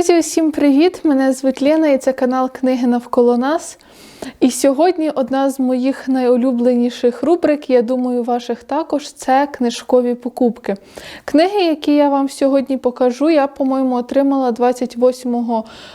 Друзі, усім привіт! Мене звуть Лена і це канал Книги навколо нас. І сьогодні одна з моїх найулюбленіших рубрик, я думаю, ваших також це книжкові покупки. Книги, які я вам сьогодні покажу, я, по-моєму, отримала 28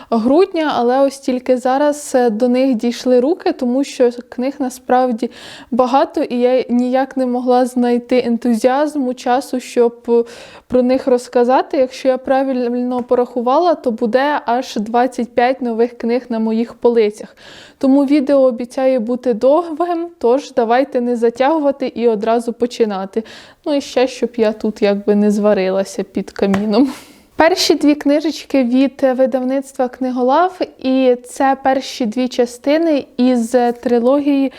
грудня, але ось тільки зараз е, до них дійшли руки, тому що книг насправді багато, і я ніяк не могла знайти ентузіазму часу, щоб про них розказати. Якщо я правильно порахувала, то буде аж 25 нових книг на моїх полицях. Тому відео обіцяє бути довгим, тож давайте не затягувати і одразу починати. Ну і ще, щоб я тут якби не зварилася під каміном. Перші дві книжечки від видавництва Книголав, і це перші дві частини із трилогії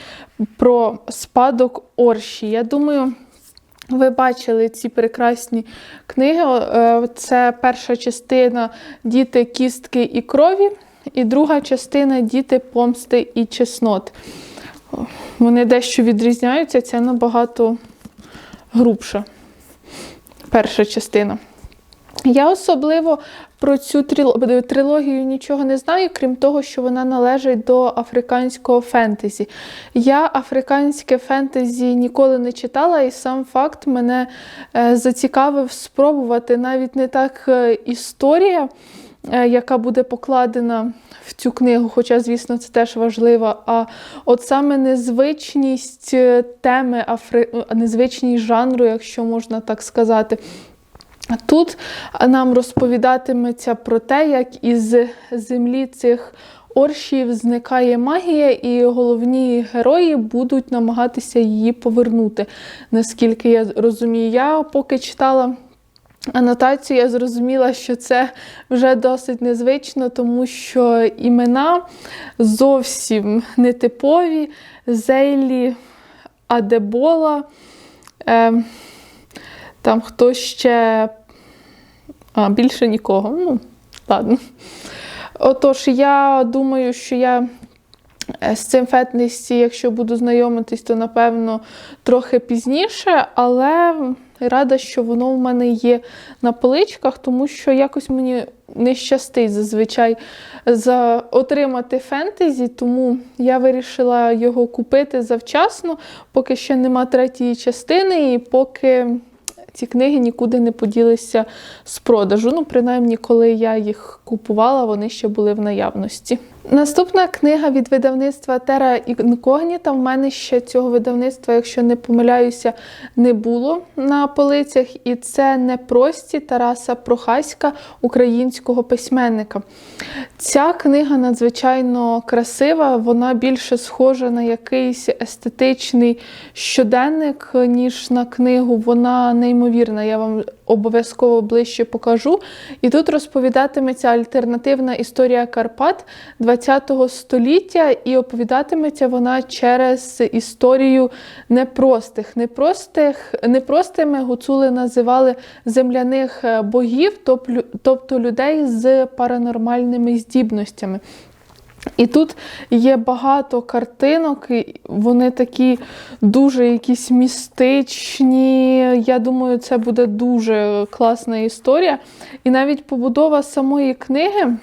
про спадок Орші. Я думаю. Ви бачили ці прекрасні книги. Е, Це перша частина Діти, кістки і крові, і друга частина Діти, помсти і чеснот. Вони дещо відрізняються, це набагато грубша перша частина. Я особливо про цю трилогію нічого не знаю, крім того, що вона належить до африканського фентезі. Я африканське фентезі ніколи не читала, і сам факт мене е, зацікавив спробувати навіть не так е, історія, яка буде покладена в цю книгу, хоча, звісно, це теж важливо. А от саме незвичність теми, афри... незвичність жанру, якщо можна так сказати. Тут нам розповідатиметься про те, як із землі цих оршів зникає магія, і головні герої будуть намагатися її повернути. Наскільки я розумію, я поки читала. Анотацію я зрозуміла, що це вже досить незвично, тому що імена зовсім нетипові. Зейлі, Адебола. Е, там хтось ще. А, більше нікого. Ну, ладно. Отож, я думаю, що я з цим фетнесті, якщо буду знайомитись, то напевно трохи пізніше, але рада, що воно в мене є на поличках, тому що якось мені не щастить зазвичай за отримати фентезі, тому я вирішила його купити завчасно, поки ще нема третьої частини, і поки ці книги нікуди не поділися з продажу. Ну, принаймні, коли я їх купувала, вони ще були в наявності. Наступна книга від видавництва Тера Інкогніта. В мене ще цього видавництва, якщо не помиляюся, не було на полицях. І це непрості Тараса Прохаська, українського письменника. Ця книга надзвичайно красива, вона більше схожа на якийсь естетичний щоденник, ніж на книгу. Вона неймовірна. Я вам обов'язково ближче покажу. І тут розповідатиметься альтернативна історія Карпат ХХ століття, і оповідатиметься вона через історію непростих. Непростих, Непростими гуцули називали земляних богів, тобто людей з паранормальними здібностями. І тут є багато картинок, вони такі дуже якісь містичні. Я думаю, це буде дуже класна історія. І навіть побудова самої книги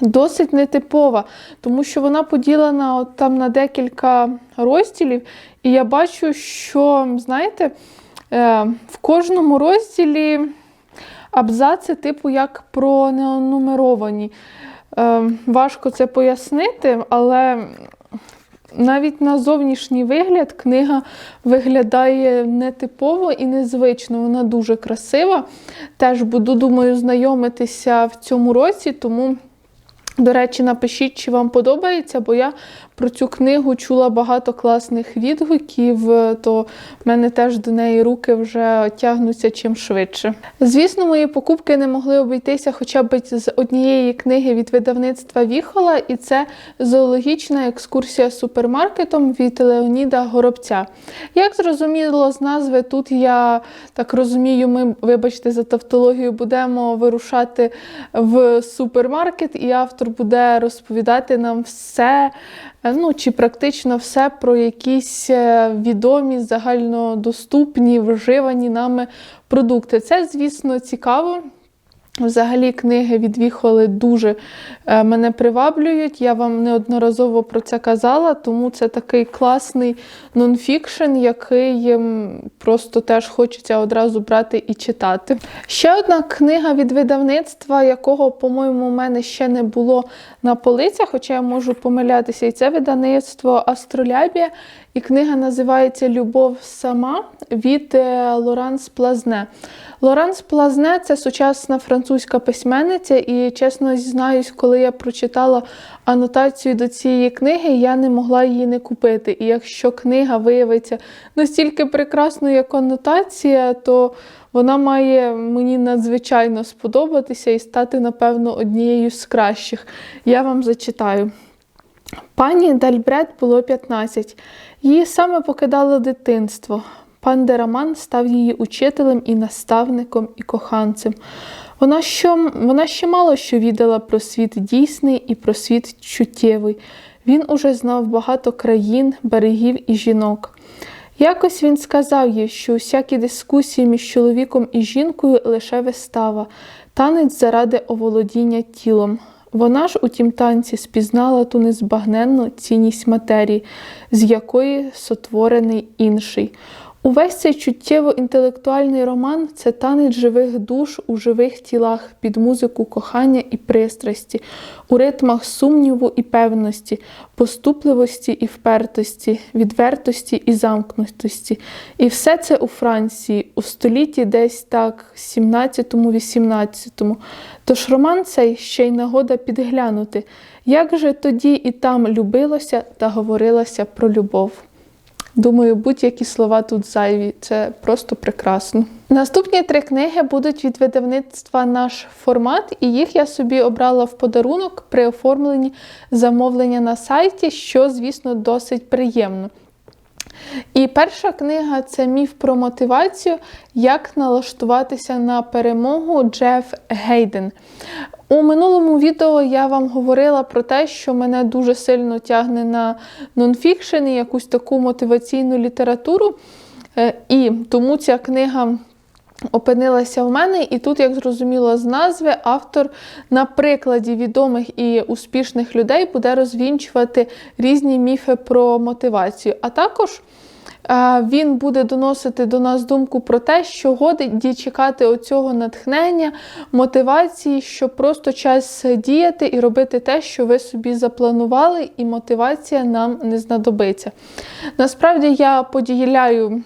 досить нетипова, тому що вона поділена от там на декілька розділів. І я бачу, що, знаєте, е, в кожному розділі абзаци, типу, як пронумеровані. Е, важко це пояснити, але навіть на зовнішній вигляд книга виглядає нетипово і незвично. Вона дуже красива. Теж буду, думаю, знайомитися в цьому році, тому. До речі, напишіть, чи вам подобається, бо я про цю книгу чула багато класних відгуків, то в мене теж до неї руки вже тягнуться чим швидше. Звісно, мої покупки не могли обійтися хоча б з однієї книги від видавництва Віхола, і це зоологічна екскурсія супермаркетом від Леоніда Горобця. Як зрозуміло з назви, тут я так розумію, ми, вибачте, за тавтологію, будемо вирушати в супермаркет, і автор буде розповідати нам все. Ну, чи практично все про якісь е, відомі, загальнодоступні, вживані нами продукти. Це, звісно, цікаво. Взагалі, книги від Віхоли дуже е, мене приваблюють. Я вам неодноразово про це казала, тому це такий класний нонфікшн, який ем, просто теж хочеться одразу брати і читати. Ще одна книга від видавництва, якого, по-моєму, у мене ще не було на полицях, хоча я можу помилятися, і це видавництво Астролябія. І книга називається Любов сама від е, Лоранс Плазне. Лоранс Плазне це сучасна французька письменниця, і чесно зізнаюсь, коли я прочитала анотацію до цієї книги, я не могла її не купити. І якщо книга виявиться настільки прекрасною, як анотація, то вона має мені надзвичайно сподобатися і стати, напевно, однією з кращих. Я вам зачитаю. Пані Дальбрет було 15. Її саме покидало дитинство. Пан Дераман став її учителем і наставником, і коханцем. Вона, що, вона ще мало що віддала про світ дійсний і про світ чуттєвий. Він уже знав багато країн, берегів і жінок. Якось він сказав їй, що усякі дискусії між чоловіком і жінкою лише вистава, танець заради оволодіння тілом. Вона ж у тім танці спізнала ту незбагненну цінність матерії, з якої сотворений інший. Увесь цей чуттєво-інтелектуальний роман це танець живих душ у живих тілах під музику кохання і пристрасті, у ритмах сумніву і певності, поступливості і впертості, відвертості і замкнутості. І все це у Франції, у столітті десь так, 17-18. Тож роман цей ще й нагода підглянути, як же тоді і там любилося та говорилося про любов. Думаю, будь-які слова тут зайві. Це просто прекрасно. Наступні три книги будуть від видавництва наш формат, і їх я собі обрала в подарунок при оформленні замовлення на сайті, що, звісно, досить приємно. І перша книга це міф про мотивацію, як налаштуватися на перемогу Джеф Гейден. У минулому відео я вам говорила про те, що мене дуже сильно тягне на нонфікшн і якусь таку мотиваційну літературу. Е, і тому ця книга опинилася в мене, і тут, як зрозуміло, з назви автор на прикладі відомих і успішних людей буде розвінчувати різні міфи про мотивацію. А також він буде доносити до нас думку про те, що годі чекати оцього натхнення, мотивації, що просто час діяти і робити те, що ви собі запланували, і мотивація нам не знадобиться. Насправді я поділяю.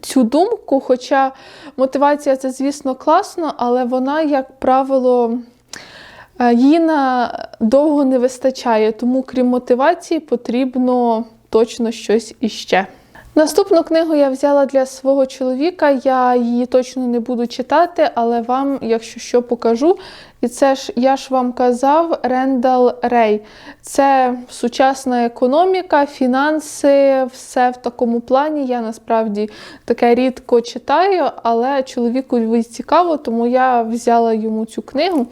Цю думку, хоча мотивація це, звісно, класно, але вона, як правило, е, її на довго не вистачає, тому крім мотивації, потрібно точно щось іще. Наступну книгу я взяла для свого чоловіка. Я її точно не буду читати, але вам, якщо що, покажу. І це ж я ж вам казав Рендал Рей. Це сучасна економіка, фінанси, все в такому плані. Я насправді таке рідко читаю, але чоловіку цікаво, тому я взяла йому цю книгу.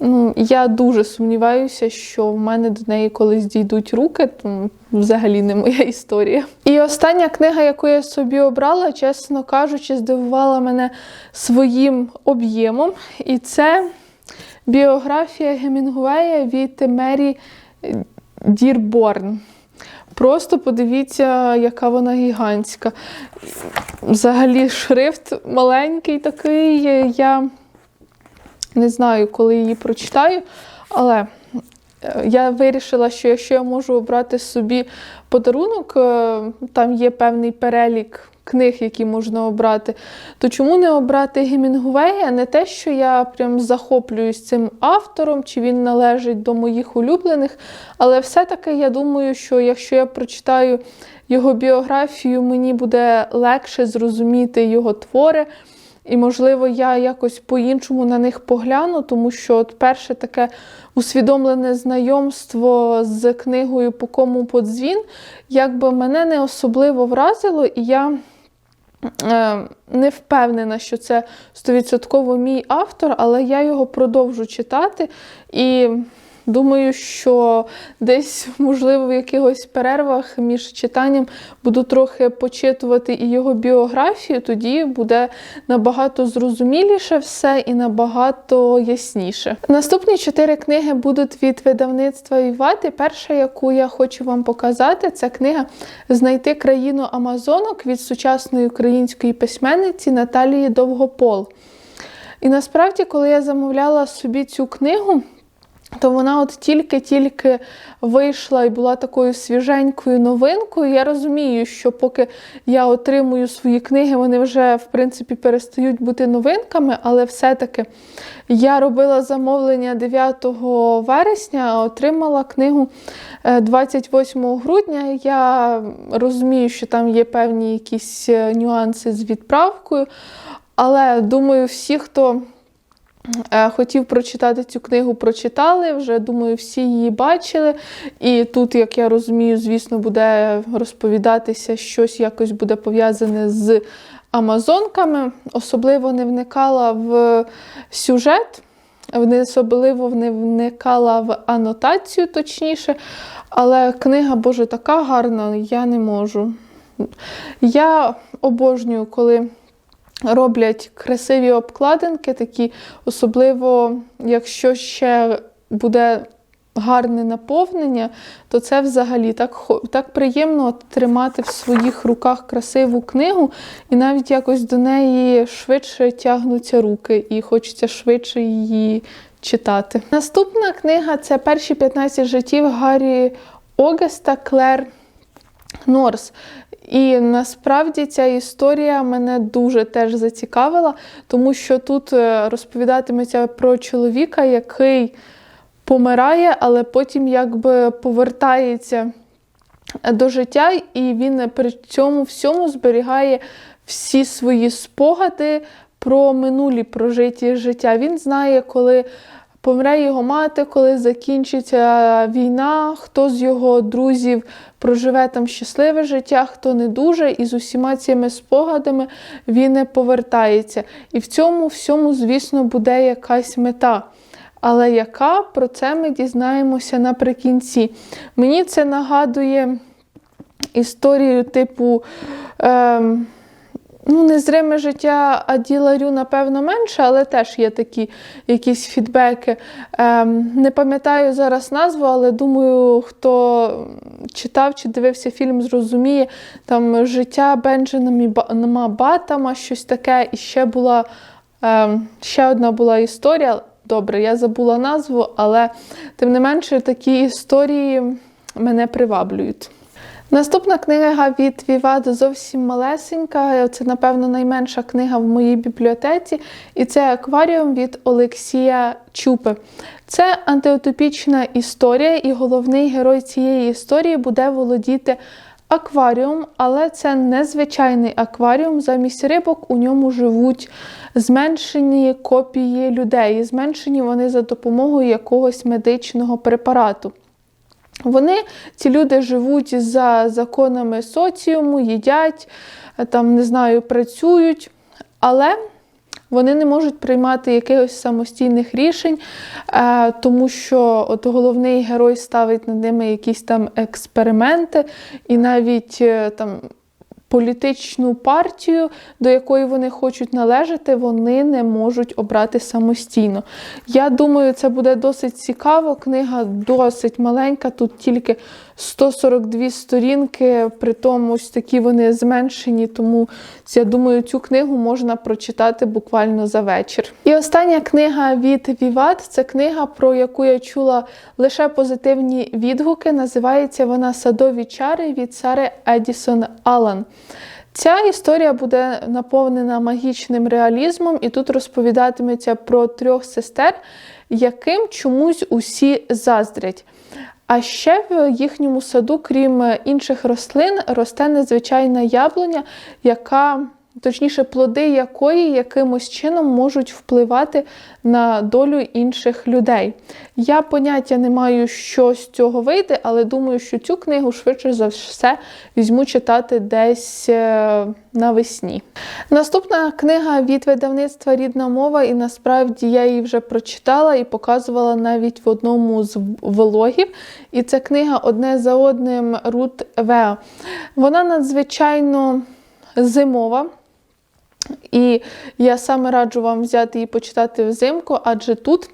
Ну, Я дуже сумніваюся, що в мене до неї колись дійдуть руки, тому взагалі не моя історія. І остання книга, яку я собі обрала, чесно кажучи, здивувала мене своїм об'ємом. І це біографія Гемінгуея від Мері Дірборн. Просто подивіться, яка вона гігантська. Взагалі, шрифт маленький такий. Я не знаю, коли її прочитаю, але я вирішила, що якщо я можу обрати собі подарунок, е, там є певний перелік книг, які можна обрати, то чому не обрати Гемінгуея? Не те, що я прям захоплююсь цим автором, чи він належить до моїх улюблених, але все-таки я думаю, що якщо я прочитаю його біографію, мені буде легше зрозуміти його твори. І, можливо, я якось по-іншому на них погляну, тому що от перше таке усвідомлене знайомство з книгою По кому подзвін, якби мене не особливо вразило, і я е, не впевнена, що це стовідсотково мій автор, але я його продовжу читати. І думаю, що десь, можливо, в якихось перервах між читанням буду трохи почитувати і його біографію, тоді буде набагато зрозуміліше все і набагато ясніше. Наступні чотири книги будуть від видавництва Вівати. Перша, яку я хочу вам показати, це книга Знайти країну Амазонок від сучасної української письменниці Наталії Довгопол. І насправді, коли я замовляла собі цю книгу, то вона от тільки-тільки вийшла і була такою свіженькою новинкою. Я розумію, що поки я отримую свої книги, вони вже в принципі перестають бути новинками, але все-таки я робила замовлення 9 вересня, отримала книгу 28 е, грудня. Я розумію, що там є певні якісь е, нюанси з відправкою. Але думаю, всі, хто хотів прочитати цю книгу, прочитали. Вже думаю, всі її бачили. І тут, як я розумію, звісно, буде розповідатися щось якось буде пов'язане з Амазонками. Особливо не вникала в сюжет, особливо не вникала в анотацію, точніше. Але книга, Боже, така гарна, я не можу. Я обожнюю, коли роблять красиві обкладинки, такі, особливо, якщо ще буде гарне наповнення, то це взагалі так так приємно тримати в своїх руках красиву книгу, і навіть якось до неї швидше тягнуться руки, і хочеться швидше її читати. Наступна книга це перші 15 життів Гаррі Огеста Клер Норс. І насправді ця історія мене дуже теж зацікавила, тому що тут е, розповідатиметься про чоловіка, який помирає, але потім якби повертається до життя, і він при цьому всьому зберігає всі свої спогади про минулі прожиті життя. Він знає, коли помре його мати, коли закінчиться війна, хто з його друзів проживе там щасливе життя, хто не дуже, і з усіма цими спогадами він не повертається. І в цьому всьому, звісно, буде якась мета. Але яка про це ми дізнаємося наприкінці? Мені це нагадує історію типу. Е Ну, незриме життя Аділарю, напевно, менше, але теж є такі якісь фідбеки. Ем, Не пам'ятаю зараз назву, але думаю, хто читав чи дивився фільм, зрозуміє там життя Бенджаміна Батама, щось таке. І ще була ем, ще одна була історія. Добре, я забула назву, але тим не менше такі історії мене приваблюють. Наступна книга від Віваду зовсім малесенька. Це, напевно, найменша книга в моїй бібліотеці. І це акваріум від Олексія Чупи. Це антиутопічна історія, і головний герой цієї історії буде володіти акваріум, але це незвичайний акваріум. Замість рибок у ньому живуть зменшені копії людей. Зменшені вони за допомогою якогось медичного препарату. Вони, ці люди, живуть за законами соціуму, їдять, там, не знаю, працюють, але вони не можуть приймати якихось самостійних рішень, е, тому що от головний герой ставить над ними якісь там експерименти, і навіть е, там політичну партію, до якої вони хочуть належати, вони не можуть обрати самостійно. Я думаю, це буде досить цікаво. Книга досить маленька, тут тільки 142 сторінки, при тому ось такі вони зменшені, тому я думаю, цю книгу можна прочитати буквально за вечір. І остання книга від Віват це книга, про яку я чула лише позитивні відгуки. Називається вона Садові чари від Сари Едісон Алан. Ця історія буде наповнена магічним реалізмом, і тут розповідатиметься про трьох сестер, яким чомусь усі заздрять. А ще в їхньому саду, крім інших рослин, росте незвичайна яблуня, яка точніше, плоди якої якимось чином можуть впливати на долю інших людей. Я поняття не маю, що з цього вийде, але думаю, що цю книгу швидше за все візьму читати десь е, навесні. Наступна книга від видавництва Рідна мова, і насправді я її вже прочитала і показувала навіть в одному з влогів. І це книга одне за одним Рут Вео. Вона надзвичайно зимова. І я саме раджу вам взяти її почитати взимку, адже тут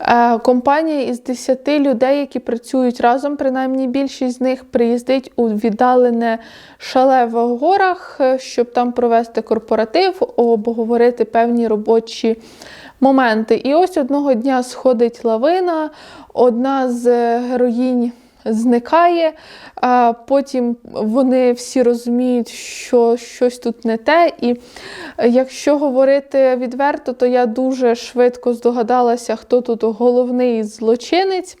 е, компанія із 10 людей, які працюють разом, принаймні більшість з них приїздить у віддалене шале в горах, е, щоб там провести корпоратив, обговорити певні робочі моменти. І ось одного дня сходить лавина, одна з героїнь зникає, а потім вони всі розуміють, що щось тут не те. І якщо говорити відверто, то я дуже швидко здогадалася, хто тут головний злочинець.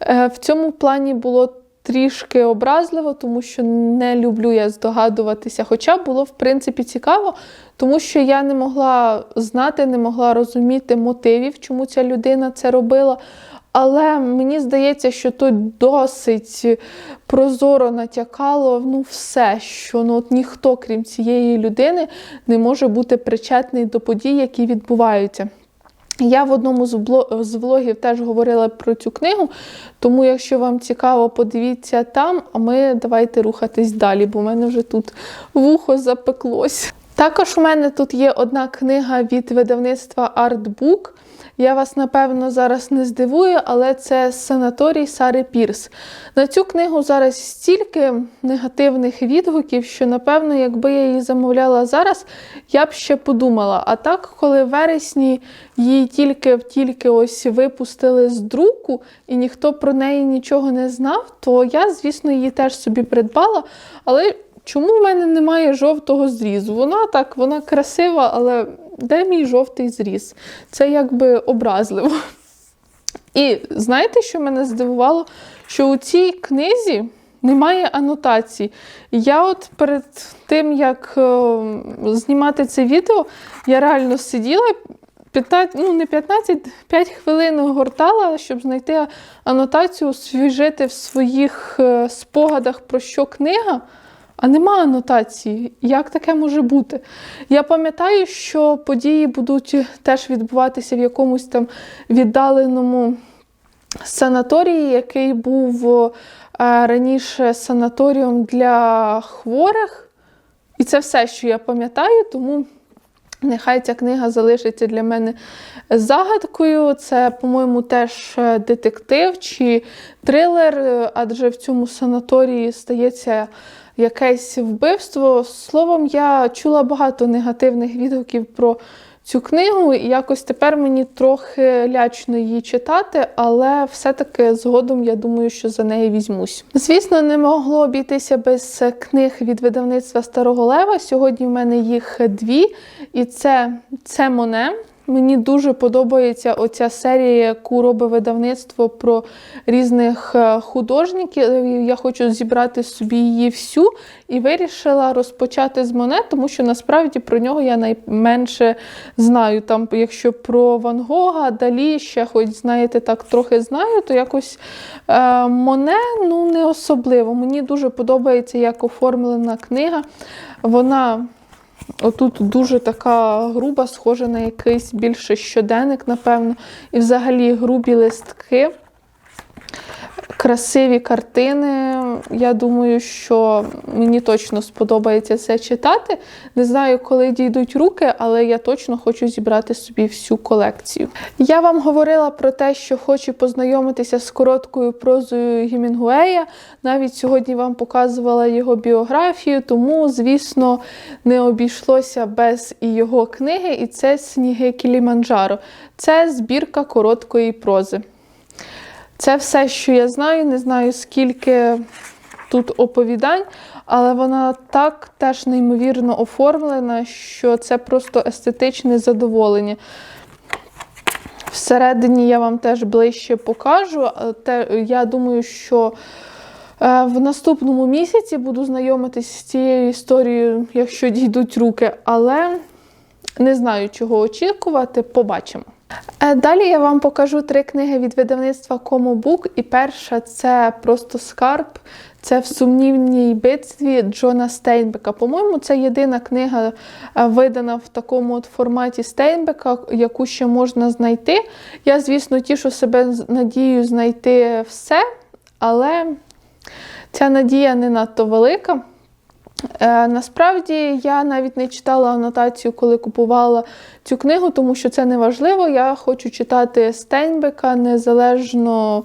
Е, в цьому плані було трішки образливо, тому що не люблю я здогадуватися. Хоча було, в принципі, цікаво, тому що я не могла знати, не могла розуміти мотивів, чому ця людина це робила. Але мені здається, що тут досить прозоро натякало ну, все, що ну, от ніхто, крім цієї людини, не може бути причетний до подій, які відбуваються. Я в одному з влогів теж говорила про цю книгу, тому, якщо вам цікаво, подивіться там, а ми давайте рухатись далі, бо в мене вже тут вухо запеклось. Також у мене тут є одна книга від видавництва Artbook. Я вас, напевно, зараз не здивую, але це санаторій Сари Пірс. На цю книгу зараз стільки негативних відгуків, що, напевно, якби я її замовляла зараз, я б ще подумала. А так, коли в вересні її тільки-тільки ось випустили з друку, і ніхто про неї нічого не знав, то я, звісно, її теж собі придбала. Але чому в мене немає жовтого зрізу? Вона так, вона красива, але де мій жовтий зріз? Це якби образливо. І знаєте, що мене здивувало? Що у цій книзі немає анотацій. Я от перед тим, як е, знімати це відео, я реально сиділа. 15, ну не 15, 5 хвилин гортала, щоб знайти анотацію, освіжити в своїх е, спогадах про що книга. А нема анотації. Як таке може бути? Я пам'ятаю, що події будуть теж відбуватися в якомусь там віддаленому санаторії, який був е, раніше санаторієм для хворих. І це все, що я пам'ятаю, тому нехай ця книга залишиться для мене загадкою. Це, по-моєму, теж детектив чи трилер, е, адже в цьому санаторії стається якесь вбивство. Словом, я чула багато негативних відгуків про цю книгу, і якось тепер мені трохи лячно її читати, але все-таки згодом я думаю, що за неї візьмусь. Звісно, не могло обійтися без книг від видавництва Старого Лева. Сьогодні в мене їх дві, і це, це Моне. Мені дуже подобається оця серія, яку робить видавництво про різних е, художників. Я хочу зібрати собі її всю і вирішила розпочати з Моне, тому що насправді про нього я найменше знаю. Там, Якщо про Ван Гога, Далі ще хоч знаєте, так трохи знаю, то якось е, Моне ну не особливо. Мені дуже подобається, як оформлена книга. Вона. Отут дуже така груба, схожа на якийсь більше щоденник, напевно. І взагалі грубі листки, красиві картини. Я думаю, що мені точно сподобається це читати. Не знаю, коли дійдуть руки, але я точно хочу зібрати собі всю колекцію. Я вам говорила про те, що хочу познайомитися з короткою прозою Гімінгуея. Навіть сьогодні вам показувала його біографію, тому, звісно, не обійшлося без і його книги, і це Сніги Кіліманджаро. Це збірка короткої прози. Це все, що я знаю, не знаю, скільки тут оповідань, але вона так теж неймовірно оформлена, що це просто естетичне задоволення. Всередині я вам теж ближче покажу. Я думаю, що Е, В наступному місяці буду знайомитись з цією історією, якщо дійдуть руки, але не знаю, чого очікувати, побачимо. Е, Далі я вам покажу три книги від видавництва Комобук. І перша це просто скарб. Це в сумнівній битві Джона Стейнбека. По-моєму, це єдина книга, е, видана в такому от форматі Стейнбека, яку ще можна знайти. Я, звісно, тішу себе надією знайти все, але ця надія не надто велика. Е, насправді я навіть не читала анотацію, коли купувала цю книгу, тому що це не важливо. Я хочу читати Стейнбека незалежно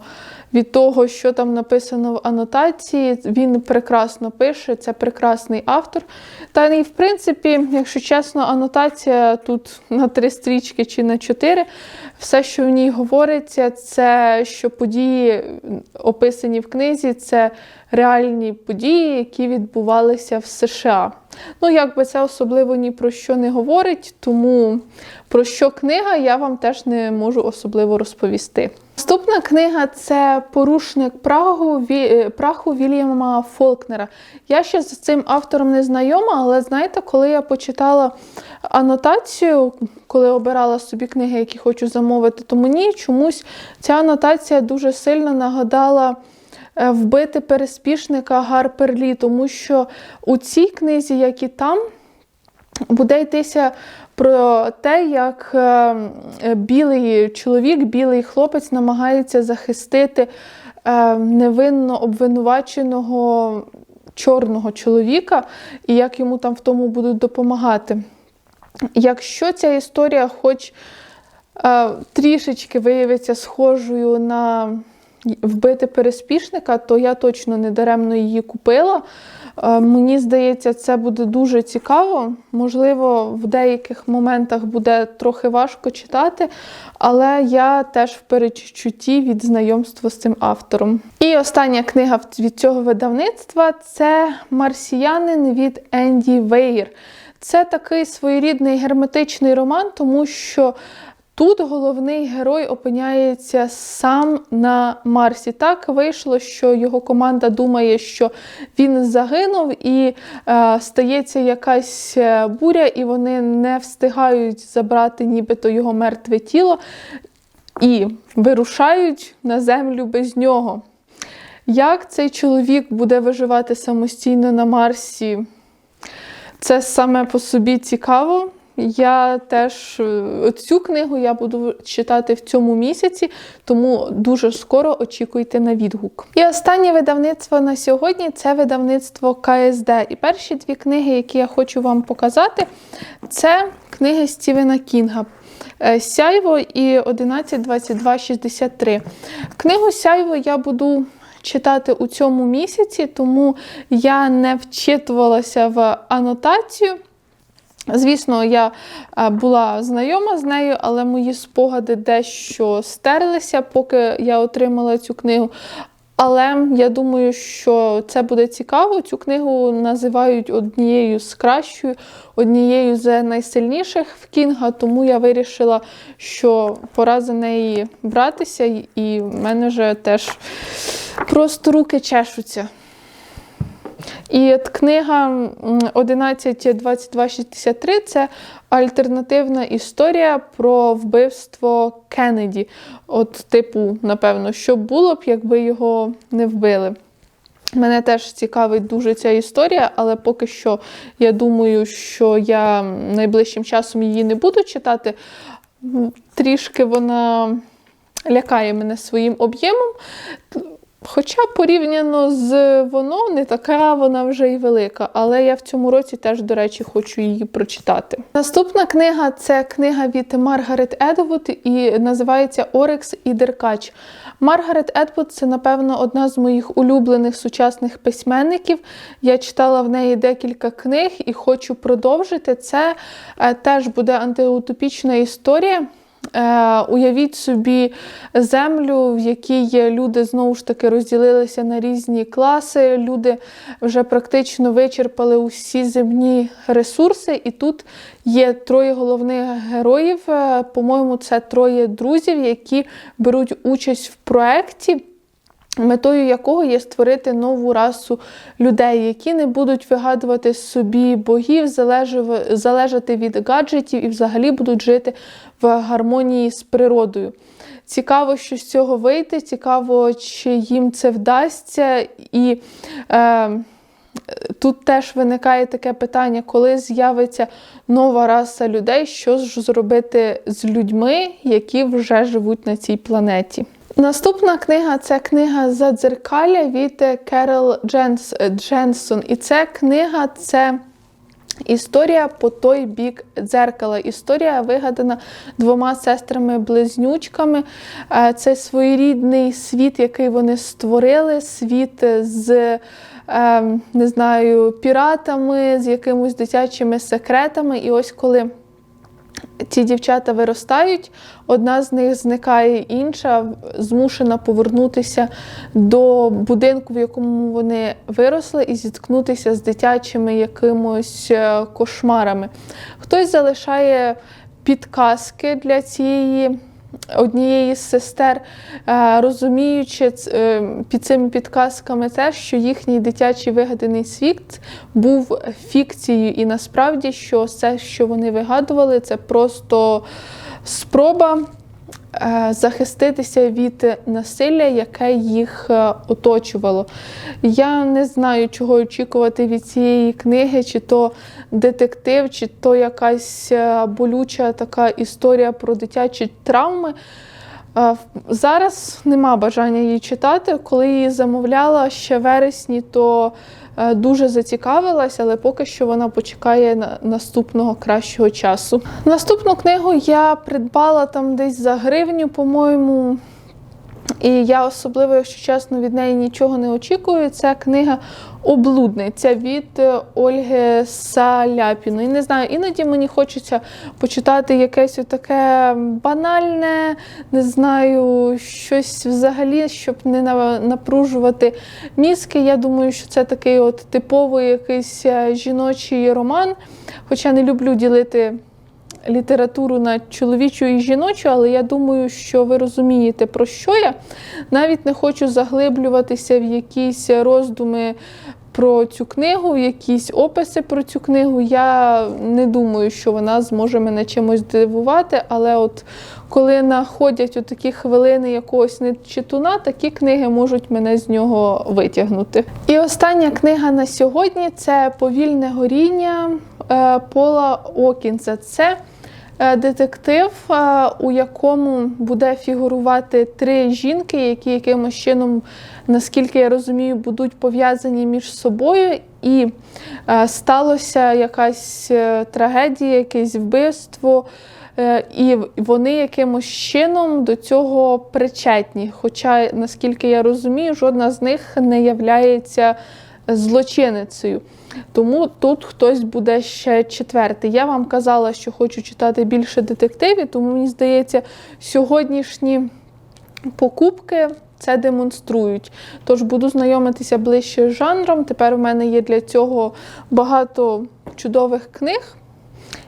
від того, що там написано в анотації. Він прекрасно пише, це прекрасний автор. Та і в принципі, якщо чесно, анотація тут на три стрічки чи на чотири. Все, що в ній говориться, це що події, описані в книзі, це реальні події, які відбувалися в США. Ну, якби це особливо ні про що не говорить, тому про що книга я вам теж не можу особливо розповісти. Наступна книга це Порушник Прагу, Ві- Праху Вільяма Фолкнера. Я ще з цим автором не знайома, але знаєте, коли я почитала анотацію, коли обирала собі книги, які хочу замовити, то мені чомусь ця анотація дуже сильно нагадала е, вбити переспішника Гарперлі, тому що у цій книзі, як і там, буде йтися про те, як е, е, білий чоловік, білий хлопець намагається захистити е, невинно обвинуваченого чорного чоловіка, і як йому там в тому будуть допомагати. Якщо ця історія хоч е, трішечки виявиться схожою на вбити переспішника, то я точно не даремно її купила. Е, Мені здається, це буде дуже цікаво. Можливо, в деяких моментах буде трохи важко читати, але я теж в перечутті від знайомства з цим автором. І остання книга від цього видавництва це Марсіянин від Енді Вейр. Це такий своєрідний герметичний роман, тому що Тут головний герой опиняється сам на Марсі. Так вийшло, що його команда думає, що він загинув, і е, стається якась е, буря, і вони не встигають забрати нібито його мертве тіло і вирушають на землю без нього. Як цей чоловік буде виживати самостійно на Марсі? Це саме по собі цікаво. Я теж е, цю книгу я буду читати в цьому місяці, тому дуже скоро очікуйте на відгук. І останнє видавництво на сьогодні це видавництво КСД. І перші дві книги, які я хочу вам показати, це книги Стівена Кінга. Е, Сяйво і 11.22.63. Книгу Сяйво я буду читати у цьому місяці, тому я не вчитувалася в анотацію. Звісно, я е, була знайома з нею, але мої спогади дещо стерлися, поки я отримала цю книгу. Але я думаю, що це буде цікаво. Цю книгу називають однією з кращою, однією з найсильніших в Кінга, тому я вирішила, що пора за неї братися, і в мене вже теж просто руки чешуться. І от книга 11.22.63 це альтернативна історія про вбивство Кеннеді. От, типу, напевно, що було б, якби його не вбили. Мене теж цікавить дуже ця історія, але поки що я думаю, що я найближчим часом її не буду читати. Трішки вона лякає мене своїм об'ємом. Хоча порівняно з воно не така вона вже й велика, але я в цьому році теж, до речі, хочу її прочитати. Наступна книга це книга від Маргарет Едвуд і називається Орекс і Деркач. Маргарет Едвуд це, напевно, одна з моїх улюблених сучасних письменників. Я читала в неї декілька книг і хочу продовжити. Це е, теж буде антиутопічна історія. Е, уявіть собі землю, в якій люди знову ж таки розділилися на різні класи. Люди вже практично вичерпали усі земні ресурси, і тут є троє головних героїв. Е, По-моєму, це троє друзів, які беруть участь в проєкті. Метою якого є створити нову расу людей, які не будуть вигадувати собі богів, залежати від гаджетів і взагалі будуть жити в гармонії з природою. Цікаво, що з цього вийде, цікаво, чи їм це вдасться. І е, тут теж виникає таке питання, коли з'явиться нова раса людей, що ж зробити з людьми, які вже живуть на цій планеті. Наступна книга це книга Задзеркалля від Керол Дженс, Дженсон. І ця книга це історія по той бік дзеркала. Історія вигадана двома сестрами-близнючками. Е, Це своєрідний світ, який вони створили, світ з. е, Не знаю, піратами, з якимось дитячими секретами. І ось коли ці дівчата виростають, одна з них зникає, інша змушена повернутися до будинку, в якому вони виросли, і зіткнутися з дитячими якимось е, кошмарами. Хтось залишає підказки для цієї. Однієї з сестер, е, розуміючи е, під цими підказками те, що їхній дитячий вигаданий світ був фікцією, і насправді, що все, що вони вигадували, це просто спроба захиститися від насилля, яке їх е, оточувало. Я не знаю, чого очікувати від цієї книги, чи то детектив, чи то якась е, болюча така історія про дитячі травми. Зараз нема бажання її читати. Коли її замовляла ще вересні, то е, дуже зацікавилась, але поки що вона почекає наступного кращого часу. Наступну книгу я придбала там десь за гривню, по-моєму. І я особливо, якщо чесно, від неї нічого не очікую. Це книга Облудниця від е, Ольги Саляпіної. Не знаю, іноді мені хочеться почитати якесь таке банальне, не знаю, щось взагалі, щоб не напружувати мізки. Я думаю, що це такий от типовий якийсь е, жіночий роман. Хоча не люблю ділити літературу на чоловічу і жіночу, але я думаю, що ви розумієте, про що я. Навіть не хочу заглиблюватися в якісь роздуми про цю книгу, якісь описи про цю книгу. Я не думаю, що вона зможе мене чимось дивувати, але от коли находять такі хвилини якогось нечитуна, такі книги можуть мене з нього витягнути. І остання книга на сьогодні це Повільне горіння е, Пола Окінса. Це детектив, е, у якому буде фігурувати три жінки, які якимось чином, наскільки я розумію, будуть пов'язані між собою. І е, сталося якась е, трагедія, якесь вбивство. Е, І вони якимось чином до цього причетні. Хоча, наскільки я розумію, жодна з них не являється злочиницею. Тому тут хтось буде ще четвертий. Я вам казала, що хочу читати більше детективів, тому мені здається, сьогоднішні покупки це демонструють. Тож буду знайомитися ближче з жанром. Тепер у мене є для цього багато чудових книг.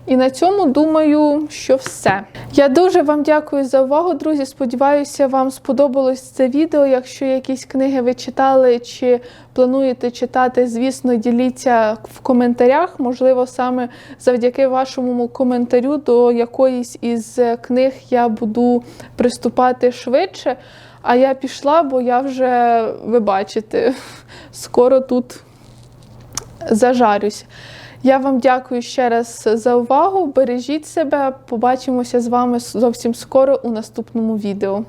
І на цьому думаю, що все. Я дуже вам дякую за увагу, друзі. Сподіваюся, вам сподобалось це відео. Якщо якісь книги ви читали чи плануєте читати, звісно, діліться в коментарях. Можливо, саме завдяки вашому коментарю до якоїсь із книг я буду приступати швидше. А я пішла, бо я вже, ви бачите, скоро тут зажарюсь. Я вам дякую ще раз за увагу. Бережіть себе. Побачимося з вами зовсім скоро у наступному відео.